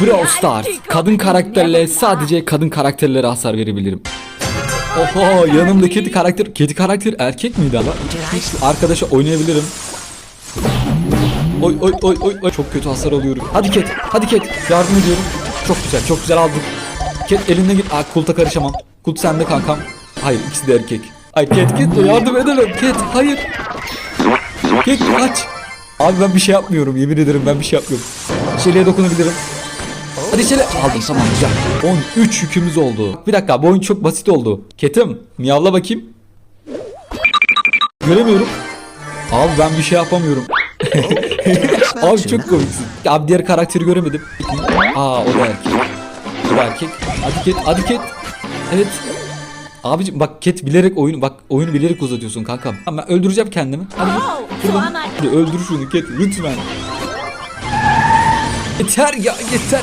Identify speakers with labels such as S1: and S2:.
S1: Brawl Stars. Kadın karakterle sadece kadın karakterlere hasar verebilirim. Oho yanımda kedi karakter. Kedi karakter erkek miydi ama? Arkadaşa oynayabilirim. Oy oy oy oy oy. Çok kötü hasar alıyorum. Hadi Ket. Hadi Ket. Yardım ediyorum. Çok güzel. Çok güzel aldım. Ket elinde git. Aa Kult'a karışamam. Kult sende kankam. Hayır ikisi de erkek. Ay Ket Ket yardım edemem. Ket hayır. Ket kaç. Abi ben bir şey yapmıyorum. Yemin ederim ben bir şey yapmıyorum. Şeliğe dokunabilirim. Hadi şöyle aldım tamam güzel. 13 yükümüz oldu. Bir dakika bu oyun çok basit oldu. Ketim miyavla bakayım. Göremiyorum. Abi ben bir şey yapamıyorum. Abi çok komiksin. Abi diğer karakteri göremedim. Aa o da erkek. O da erkek. Hadi Ket hadi Ket. Evet. Abicim bak Ket bilerek oyunu bak oyunu bilerek uzatıyorsun kankam. Ama ben öldüreceğim kendimi. Hadi git. Şuradan. Hadi öldür şunu Ket lütfen. Yeter ya yeter.